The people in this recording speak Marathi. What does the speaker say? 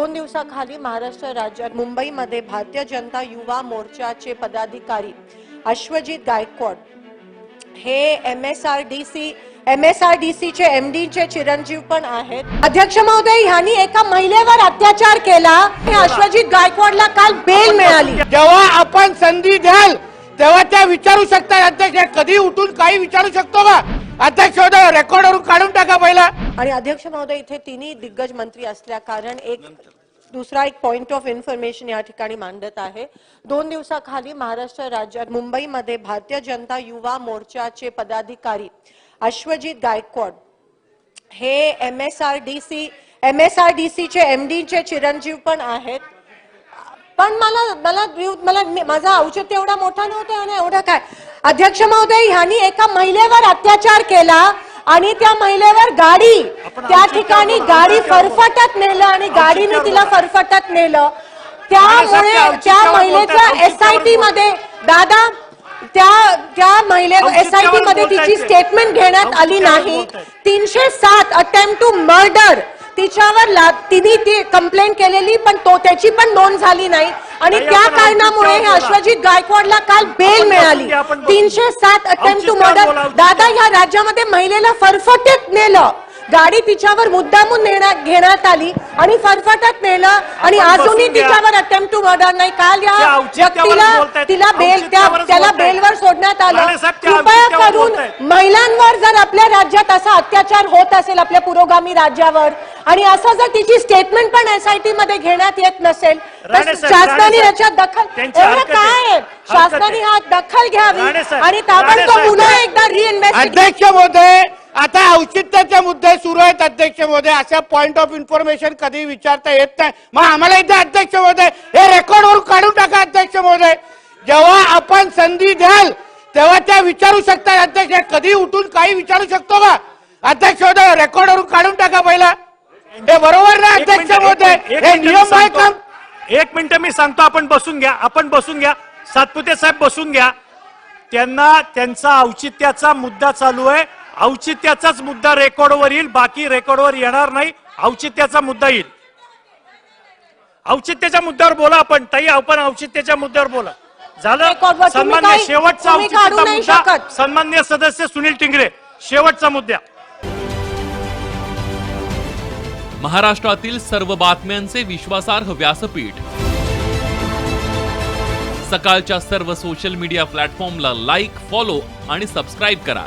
दोन दिवसाखाली महाराष्ट्र राज्यात मुंबईमध्ये भारतीय जनता युवा मोर्चाचे पदाधिकारी अश्वजित गायकवाड हे M S R D C M S R D C चे एम डी चे चिरंजीव पण आहेत. अध्यक्ष महोदय ह्यांनी एका महिलेवर अत्याचार केला. हे अश्वजित गायकवाडला काल बेल मिळाली. जेव्हा आपण संधी द्याल तेव्हा त्या विचारू शकतात अध्यक्ष. कधी उठून काही विचारू शकतो का? अध्यक्ष महोदय रेकॉर्डवरून काढून टाका पहिला. आणि अध्यक्ष महोदय इथे तिन्ही दिग्गज मंत्री असल्या कारण एक दुसरा एक पॉइंट ऑफ इन्फॉर्मेशन या ठिकाणी मांडत आहे. दोन दिवसाखाली महाराष्ट्र राज्यात मुंबईमध्ये भारतीय जनता युवा मोर्चाचे पदाधिकारी अश्वजित गायकवाड हे M S R D C M S R D सीचे एम डीचे चिरंजीव पण आहेत. पण मला मला मला माझा औचित्य एवढा मोठा नव्हता आणि एवढं काय? अध्यक्ष महोदय ह्यांनी एका महिलेवर अत्याचार केला आणि त्या महिलेवर गाडी त्या ठिकाणी गाडी फरफटत नेलं आणि गाडीने तिला फरफटत नेलं. त्यामुळे त्या महिलेचा एस आय टी मध्ये दादा त्या त्या महिले एस आय टी मध्ये तिची स्टेटमेंट घेण्यात आली नाही. तीनशे सात अटेम्प्ट टू मर्डर तिच्यावर तिने ती कंप्लेंट केलेली पण तो त्याची पण नोंद झाली नाही. आणि त्या कारणामुळे. अश्वजित गायकवाडला काल बेल मिळाली. तीनशे सात अटेम्प्ट टू मर्डर. दादा या राज्यामध्ये महिलेला फरफटत नेलं. गाडी तिच्यावर मुद्दामून नेण्यात घेण्यात आली आणि फरफटत नेलं आणि अजूनही. तिच्यावर अटेम्प्ट टू मर्डर नाही काल या व्यक्तीला. तिला बेल त्याला. बेलवर सोडण्यात आलं कृपया करून. महिलांवर जर आपल्या राज्यात असा अत्याचार होत असेल आपल्या पुरोगामी राज्यावर आणि असं जर तिची स्टेटमेंट पण एसआयटी मध्ये घेण्यात येत नसेल तर शासनाने याच्यात दखल एवढं काय शासनाने. हा दखल घ्यावी आणि ताबडतोब पुन्हा एकदा रिइन्व्हेस्टिगेट अध्यक्ष महोदय आता औचित्याचे मुद्दे सुरू आहेत अध्यक्ष महोदय. अशा पॉइंट ऑफ इन्फॉर्मेशन कधी विचारता येत नाही. मग आम्हाला इथे अध्यक्ष महोदय हे रेकॉर्डवरून काढून टाका अध्यक्ष महोदय. जेव्हा आपण संधी द्याल तेव्हा त्या विचारू शकतात अध्यक्ष. कधी उठून काही विचारू शकतो का? अध्यक्ष महोदय रेकॉर्डवरून काढून टाका पहिला. हे बरोबर ना अध्यक्ष महोदय? हे नियम आहे. काम एक मिनिट मी सांगतो आपण बसून घ्या आपण बसून घ्या. सातपुते साहेब बसून घ्या. त्यांना त्यांचा औचित्याचा मुद्दा चालू आहे. औचित्याचाच मुद्दा रेकॉर्डवर येईल बाकी रेकॉर्डवर येणार नाही औचित्याचा मुद्दा येईल. औचित्याच्या मुद्द्यावर बोला आपण ताई आपण औचित्याच्या मुद्द्यावर बोला. झालं? सन्मान्य शेवटचा औचित्याचा मुद्दा. सन्मान्य सदस्य सुनील टिंगरे शेवटचा मुद्दा. महाराष्ट्रातील सर्व बातम्यांचे विश्वासार्ह व्यासपीठ. सकाळच्या सर्व सोशल मीडिया प्लॅटफॉर्मला लाईक फॉलो आणि सबस्क्राईब करा.